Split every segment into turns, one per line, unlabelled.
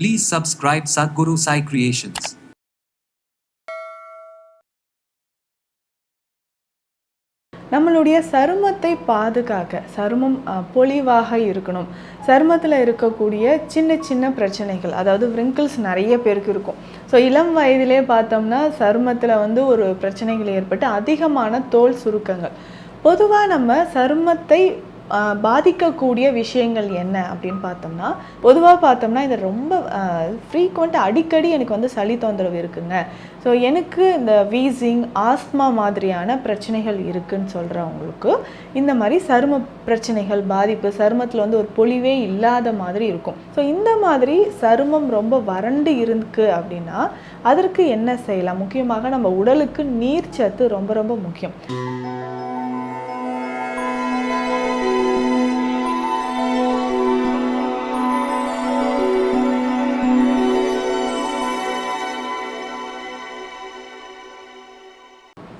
Please subscribe Sadhguru Sai Creations.
நம்மளுடைய சருமத்தை பாதுகாக்க சருமம் அஹ், பொலிவாக இருக்கணும். சருமத்தில் இருக்கக்கூடிய சின்ன சின்ன பிரச்சனைகள் அதாவது விரிங்கிள்ஸ் நிறைய பேருக்கு இருக்கும். ஸோ இளம் வயதிலே பார்த்தோம்னா சருமத்தில் வந்து ஒரு பிரச்சனைகள் ஏற்பட்டு அதிகமான தோல் சுருக்கங்கள். பொதுவாக நம்ம சருமத்தை பாதிக்கக்கூடிய விஷயங்கள் என்ன அப்படின்னு பார்த்தோம்னா பொதுவாக பார்த்தோம்னா இது ரொம்ப ஃப்ரீக்வெண்ட்டாக அடிக்கடி எனக்கு வந்து சளி தொந்தரவு இருக்குங்க. ஸோ எனக்கு இந்த வீசிங் ஆஸ்மா மாதிரியான பிரச்சனைகள் இருக்குன்னு சொல்கிறவங்களுக்கு இந்த மாதிரி சரும பிரச்சனைகள் பாதிப்பு சருமத்தில் வந்து ஒரு பொலிவே இல்லாத மாதிரி இருக்கும். ஸோ இந்த மாதிரி சருமம் ரொம்ப வறண்டு இருக்கு அப்படின்னா அதற்கு என்ன செய்யலாம்? முக்கியமாக நம்ம உடலுக்கு நீர் சத்து ரொம்ப ரொம்ப முக்கியம்.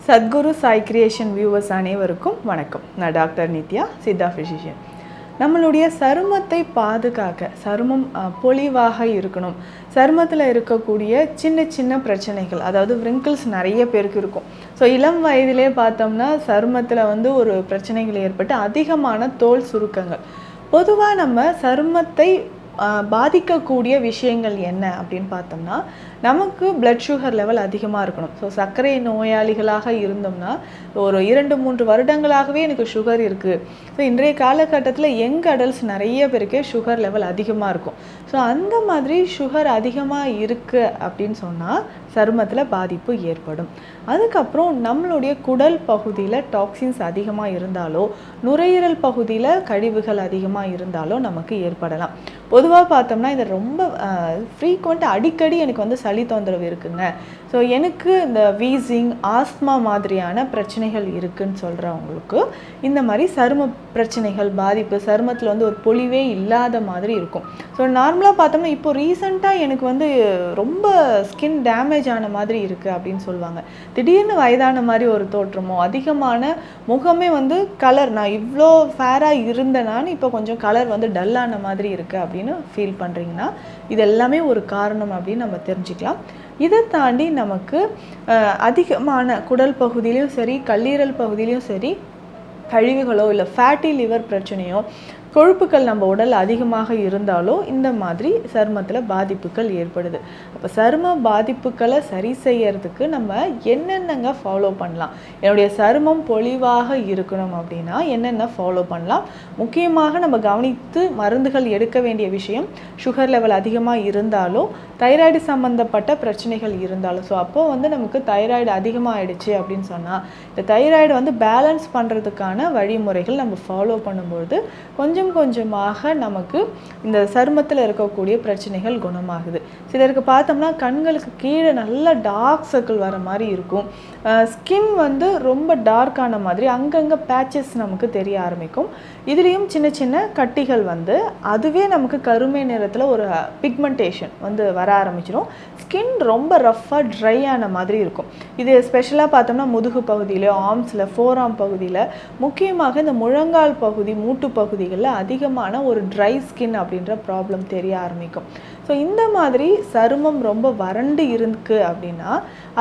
சத்குரு சாய் கிரியேஷன் வியூவர்ஸ் அனைவருக்கும் வணக்கம். நான் டாக்டர் நித்யா சித்தா ஃபிசிஷியன் நம்மளுடைய சருமத்தை பாதுகாக்க சருமம் பொலிவாக இருக்கணும். சருமத்தில் இருக்கக்கூடிய சின்ன சின்ன பிரச்சனைகள் அதாவது விரிங்கிள்ஸ் நிறைய பேருக்கு இருக்கும். ஸோ இளம் வயதிலே பார்த்தோம்னா சருமத்தில் வந்து ஒரு பிரச்சனைகள் ஏற்பட்டு அதிகமான தோல் சுருக்கங்கள். பொதுவாக நம்ம சருமத்தை பாதிக்கக்கூடிய விஷயங்கள் என்ன அப்படின்னு பார்த்தோம்னா நமக்கு பிளட் சுகர் லெவல் அதிகமாக இருக்கணும். ஸோ சர்க்கரை நோயாளிகளாக இருந்தோம்னா ஒரு இரண்டு மூன்று வருடங்களாகவே எனக்கு சுகர் இருக்குது ஸோ இன்றைய காலகட்டத்தில் யங் அடல்ட்ஸ் நிறைய பேருக்கே சுகர் லெவல் அதிகமாக இருக்கும். ஸோ அந்த மாதிரி சுகர் அதிகமாக இருக்குது அப்படின்னு சொன்னால் சருமத்தில் பாதிப்பு ஏற்படும். அதுக்கப்புறம் நம்மளுடைய குடல் பகுதியில் டாக்ஸின்ஸ் அதிகமாக இருந்தாலோ நுரையீரல் பகுதியில் கழிவுகள் அதிகமாக இருந்தாலோ நமக்கு ஏற்படலாம். பொதுவாக பார்த்தோம்னா இது ரொம்ப ஃப்ரீக்வெண்ட்டாக அடிக்கடி எனக்கு வந்து சளி தொந்தரவு இருக்குங்க. ஸோ எனக்கு இந்த வீசிங் ஆஸ்மா மாதிரியான பிரச்சனைகள் இருக்குன்னு சொல்கிறவங்களுக்கு இந்த மாதிரி சரும பிரச்சனைகள் பாதிப்பு சருமத்தில் வந்து ஒரு பொலிவே இல்லாத மாதிரி இருக்கும். ஸோ நார்மலாக பார்த்தோம்னா இப்போ ரீசெண்டாக எனக்கு வந்து ரொம்ப ஸ்கின் டேமேஜ் ஆன மாதிரி இருக்குது அப்படின்னு சொல்லுவாங்க. திடீர்னு வயதான மாதிரி ஒரு தோற்றமோ அதிகமான முகமே வந்து கலர் நான் இவ்வளோ ஃபேராக இருந்தேனான்னு இப்போ கொஞ்சம் கலர் வந்து டல்லான மாதிரி இருக்குது அப்படின்னு ஃபீல் பண்ணுறீங்கன்னா இது எல்லாமே ஒரு காரணம் அப்படின்னு நம்ம தெரிஞ்சுக்கலாம். இதை தாண்டி நமக்கு அதிகமான குடல் பகுதியிலையும் சரி கல்லீரல் பகுதியிலையும் சரி கழிவுகளோ இல்லை ஃபேட்டி லிவர் பிரச்சனையோ கொழுப்புகள் நம்ம உடல் அதிகமாக இருந்தாலோ இந்த மாதிரி சருமத்தில் பாதிப்புகள் ஏற்படுது. அப்போ சரும பாதிப்புகளை சரி செய்யறதுக்கு நம்ம என்னென்னங்க ஃபாலோ பண்ணலாம்? என்னுடைய சருமம் பொலிவாக இருக்கணும் அப்படின்னா என்னென்ன ஃபாலோ பண்ணலாம்? முக்கியமாக நம்ம கவனித்து மருந்துகள் எடுக்க வேண்டிய விஷயம் சுகர் லெவல் அதிகமாக இருந்தாலும் தைராய்டு சம்மந்தப்பட்ட பிரச்சனைகள் இருந்தாலும் ஸோ அப்போ வந்து நமக்கு தைராய்டு அதிகமாகிடுச்சு அப்படின்னு சொன்னால் இந்த தைராய்டு வந்து பேலன்ஸ் பண்ணுறதுக்கான வழிமுறைகள் நம்ம ஃபாலோ பண்ணும்பொழுது கொஞ்சம் கொஞ்சம் கொஞ்சமாக நமக்கு இந்த சருமத்தில் இருக்கக்கூடிய பிரச்சனைகள் குணமாகுது. சிலருக்கு பார்த்தோம்னா கண்களுக்கு கீழே நல்ல டார்க் சர்க்கிள் வர மாதிரி இருக்கும். ஸ்கின் வந்து ரொம்ப டார்க்கான மாதிரி அங்கங்கே பேச்சஸ் நமக்கு தெரிய ஆரம்பிக்கும். இதுலேயும் சின்ன சின்ன கட்டிகள் வந்து அதுவே நமக்கு கருமை நிறத்தில் ஒரு பிக்மெண்டேஷன் வந்து வர ஆரம்பிச்சிடும் ஸ்கின் ரொம்ப ரஃப்பாக ட்ரை ஆன மாதிரி இருக்கும். இது ஸ்பெஷலாக பார்த்தோம்னா முதுகு பகுதியில் ஆர்ம்ஸில் ஃபோராம் பகுதியில் முக்கியமாக இந்த முழங்கால் பகுதி மூட்டு பகுதிகளில் அதிகமான ஒரு ட்ரை ஸ்கின் அப்படின்ற ப்ராப்ளம் தெரிய ஆரம்பிக்கும். ஸோ இந்த மாதிரி சருமம் ரொம்ப வறண்டு இருக்கு அப்படின்னா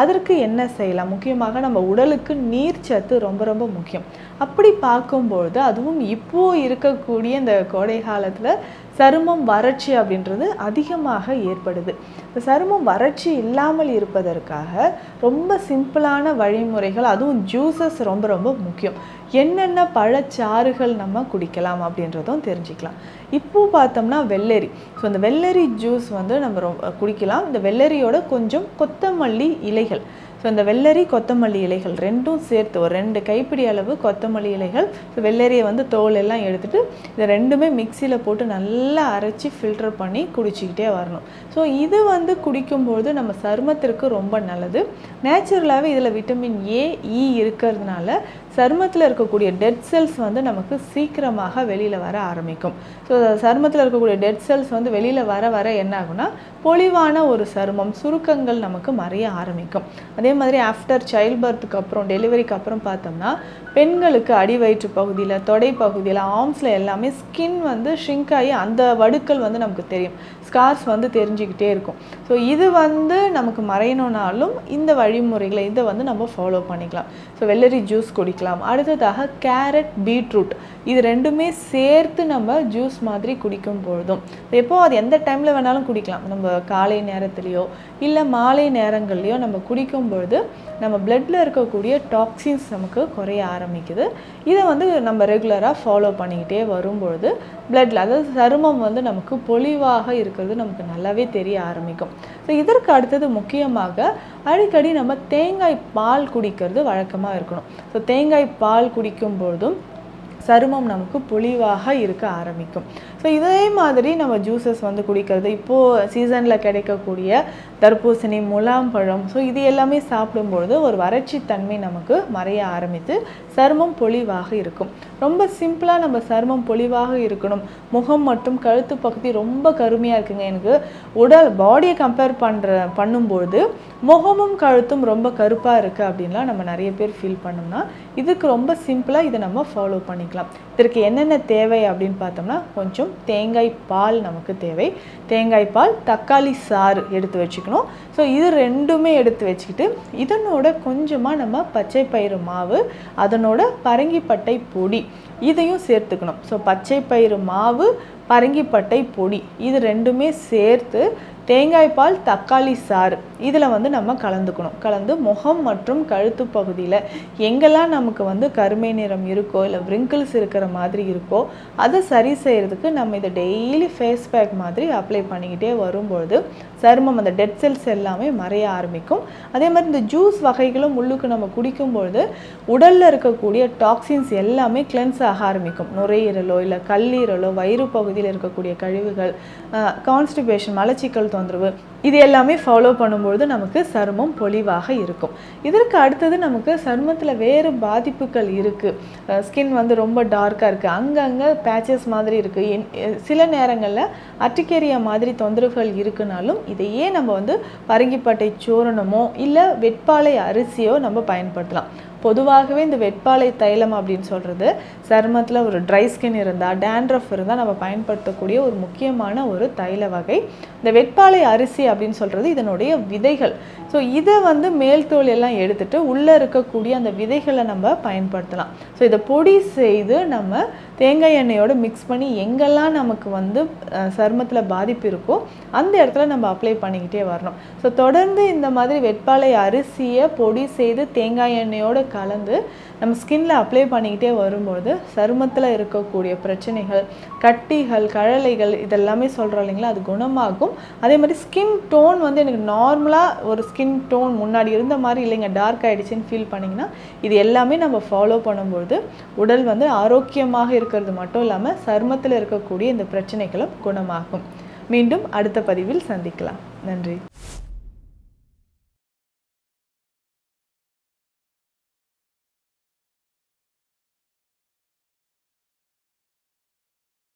அதற்கு என்ன செய்யலாம்? முக்கியமாக நம்ம உடலுக்கு நீர் சத்து ரொம்ப ரொம்ப முக்கியம். அப்படி பார்க்கும்பொழுது அதுவும் இப்போ இருக்கக்கூடிய இந்த கோடை காலத்தில் சருமம் வறட்சி அப்படின்றது அதிகமாக ஏற்படுது. இந்த சருமம் வறட்சி இல்லாமல் இருப்பதற்காக ரொம்ப சிம்பிளான வழிமுறைகள் அதுவும் ஜூஸஸ் ரொம்ப ரொம்ப முக்கியம். என்னென்ன பழச்சாறுகள் நம்ம குடிக்கலாம் அப்படின்றதும் தெரிஞ்சுக்கலாம். இப்போ பார்த்தோம்னா வெள்ளரி. ஸோ இந்த வெள்ளரி ஜூஸ் வந்து நம்ம ரொம்ப குடிக்கலாம். இந்த வெள்ளரியோட கொஞ்சம் கொத்தமல்லி இலைகள். ஸோ இந்த வெள்ளரி கொத்தமல்லி இலைகள் ரெண்டும் சேர்த்து ஒரு ரெண்டு கைப்பிடி அளவு கொத்தமல்லி இலைகள். ஸோ வெள்ளரியை வந்து தோல் எல்லாம் எடுத்துட்டு இதை ரெண்டுமே மிக்சியில் போட்டு நல்லா அரைச்சி ஃபில்டர் பண்ணி குடிச்சிக்கிட்டே வரணும். ஸோ இது வந்து குடிக்கும்போது நம்ம சருமத்திற்கு ரொம்ப நல்லது. நேச்சுரலாகவே இதில் விட்டமின் ஏ இ இருக்கிறதுனால சருமத்தில் இருக்கக்கூடிய டெட் செல்ஸ் வந்து நமக்கு சீக்கிரமாக வெளியில் வர ஆரம்பிக்கும். ஸோ சருமத்தில் இருக்கக்கூடிய டெட் செல்ஸ் வந்து வெளியில் வர வர என்ன ஆகும்னா பொலிவான ஒரு சருமம் சுருக்கங்கள் நமக்கு மறைய ஆரம்பிக்கும். அதே மாதிரி ஆஃப்டர் சைல்ட் பர்த்துக்கு அப்புறம் டெலிவரிக்கு அப்புறம் பார்த்தோம்னா பெண்களுக்கு அடி வயிற்று பகுதியில் தொடை பகுதியில் ஆர்ம்ஸில் எல்லாமே ஸ்கின் வந்து ஷ்ரிங்க் ஆகி அந்த வடுக்கள் வந்து நமக்கு தெரியும். ஸ்கார்ஸ் வந்து தெரிஞ்சுக்கிட்டே இருக்கும். ஸோ இது வந்து நமக்கு மறையணுனாலும் இந்த வழிமுறைகளை இதை வந்து நம்ம ஃபாலோ பண்ணிக்கலாம். ஸோ வெள்ளரி ஜூஸ் குடிக்கலாம். அடுத்ததாக கேரட் பீட்ரூட் இது ரெண்டுமே சேர்த்து நம்ம ஜூஸ் மாதிரி குடிக்கும் பொழுதும் எப்போ அது எந்த டைமில் வேணாலும் குடிக்கலாம். நம்ம காலை நேரத்துலேயோ இல்லை மாலை நேரங்கள்லையோ நம்ம குடிக்கும் பொழுது நம்ம பிளட்டில் இருக்கக்கூடிய டாக்ஸின்ஸ் நமக்கு குறைய ஆரம்பிக்குது. இதை வந்து நம்ம ரெகுலராக ஃபாலோ பண்ணிக்கிட்டே வரும்பொழுது பிளட்டில் அதாவது சருமம் வந்து நமக்கு பொலிவாக இருக்கிறது நமக்கு நல்லாவே தெரிய ஆரம்பிக்கும். ஸோ இதற்கு அடுத்தது முக்கியமாக அடிக்கடி நம்ம தேங்காய் பால் குடிக்கிறது வழக்கமாக இருக்கணும். ஸோ தேங்காய் பால் குடிக்கும் பொழுதும் சருமம் நமக்கு பொலிவாக இருக்க ஆரம்பிக்கும். ஸோ இதே மாதிரி நம்ம ஜூஸஸ் வந்து குடிக்கிறது. இப்போது சீசனில் கிடைக்கக்கூடிய தர்பூசணி முலாம்பழம் ஸோ இது எல்லாமே சாப்பிடும்பொழுது ஒரு வறட்சி தன்மை நமக்கு மறைய ஆரம்பித்து சருமம் பொலிவாக இருக்கும். ரொம்ப சிம்பிளாக நம்ம சருமம் பொலிவாக இருக்கணும். முகம் மற்றும் கழுத்து பகுதி ரொம்ப கருமையாக இருக்குங்க. எனக்கு உடல் பாடியை கம்பேர் பண்ணுற பண்ணும்பொழுது முகமும் கழுத்தும் ரொம்ப கருப்பாக இருக்குது அப்படின்லாம் நம்ம நிறைய பேர் ஃபீல் பண்ணோம்னா இதுக்கு ரொம்ப சிம்பிளாக இதை நம்ம ஃபாலோ பண்ணிக்கலாம். இதற்கு என்னென்ன தேவை அப்படின்னு பார்த்தோம்னா கொஞ்சம் தேங்காய் பால் நமக்கு தேவை. தேங்காய் பால் தக்காளி சாறு எடுத்து வச்சுக்கணும். ஸோ இது ரெண்டுமே எடுத்து வச்சுக்கிட்டு இதனோட கொஞ்சமாக நம்ம பச்சை பயிறு மாவு அதனோட பரங்கிப்பட்டை பொடி இதையும் சேர்த்துக்கணும். ஸோ பச்சை பயிறு மாவு பரங்கிப்பட்டை பொடி இது ரெண்டுமே சேர்த்து தேங்காய் பால் தக்காளி சாறு இதில் வந்து நம்ம கலந்துக்கணும். கலந்து முகம் மற்றும் கழுத்து பகுதியில் எங்கெல்லாம் நமக்கு வந்து கருமை நிறம் இருக்கோ இல்லை wrinkles இருக்கிற மாதிரி இருக்கோ அதை சரி செய்கிறதுக்கு நம்ம இதை டெய்லி ஃபேஸ் பேக் மாதிரி அப்ளை பண்ணிக்கிட்டே வரும்பொழுது சருமம் அந்த டெட் செல்ஸ் எல்லாமே மறைய ஆரம்பிக்கும். அதே மாதிரி இந்த ஜூஸ் வகைகளும் உள்ளுக்கு நம்ம குடிக்கும்பொழுது உடலில் இருக்கக்கூடிய டாக்ஸின்ஸ் எல்லாமே கிளென்ஸ் ஆக ஆரம்பிக்கும். நுரையீரலோ இல்லை கல்லீரலோ வயிறு பகுதியில் இருக்கக்கூடிய கழிவுகள் கான்ஸ்டிபேஷன் மலச்சிக்கல் தொந்தரவு இது எல்லாமே ஃபாலோ பண்ணும் பண்ணும்பொழுது நமக்கு சருமம் பொலிவாக இருக்கும். இதற்கு அடுத்தது நமக்கு சருமத்தில் வேறு பாதிப்புகள் இருக்குது ஸ்கின் வந்து ரொம்ப டார்க்காக இருக்குது அங்கங்கே பேச்சஸ் மாதிரி இருக்குது சில நேரங்களில் அட்டிக்கேரியா மாதிரி தொந்தரவுகள் இருக்குனாலும் இதையே நம்ம வந்து பரங்கிப்பட்டை சூரணமோ இல்லை வெட்பாலை அரிசியோ நம்ம பயன்படுத்தலாம். பொதுவாகவே இந்த வெட்பாலை தைலம் அப்படின்னு சொல்கிறது சருமத்தில் ஒரு ட்ரை ஸ்கின் இருந்தால் டேண்ட்ரஃப் இருந்தால் நம்ம பயன்படுத்தக்கூடிய ஒரு முக்கியமான ஒரு தைல வகை. இந்த வெட்பாலை அரிசி அப்படின்னு சொல்கிறது இதனுடைய விதைகள். ஸோ இதை வந்து மேல் தோல் எல்லாம் எடுத்துகிட்டு உள்ளே இருக்கக்கூடிய அந்த விதைகளை நம்ம பயன்படுத்தலாம். ஸோ இதை பொடி செய்து நம்ம தேங்காய் எண்ணெயோடு மிக்ஸ் பண்ணி எங்கெல்லாம் நமக்கு வந்து சருமத்தில் பாதிப்பு இருக்கோ அந்த இடத்துல நம்ம அப்ளை பண்ணிக்கிட்டே வரணும். ஸோ தொடர்ந்து இந்த மாதிரி வெட்பாலை அரிசியை பொடி செய்து தேங்காய் எண்ணெயோடு கலந்து நம்ம ஸ்கின்ல அப்ளை பண்ணிக்கிட்டே வரும்போது சருமத்தில் இருக்கக்கூடிய பிரச்சனைகள் கட்டிகள் கழலைகள் இதெல்லாமே சொல்கிறோம் இல்லைங்களா? அது குணமாகும். அதே மாதிரி ஸ்கின் டோன் வந்து எனக்கு நார்மலாக ஒரு ஸ்கின் டோன் முன்னாடி இருந்த மாதிரி இல்லைங்க. டார்க் ஆகிடுச்சின்னு ஃபீல் பண்ணிங்கன்னா இது எல்லாமே நம்ம ஃபாலோ பண்ணும்பொழுது உடல் வந்து ஆரோக்கியமாக இருக்கிறது மட்டும் இல்லாமல் சருமத்தில் இருக்கக்கூடிய இந்த பிரச்சனைகளும் குணமாகும். மீண்டும் அடுத்த பதிவில் சந்திக்கலாம். நன்றி.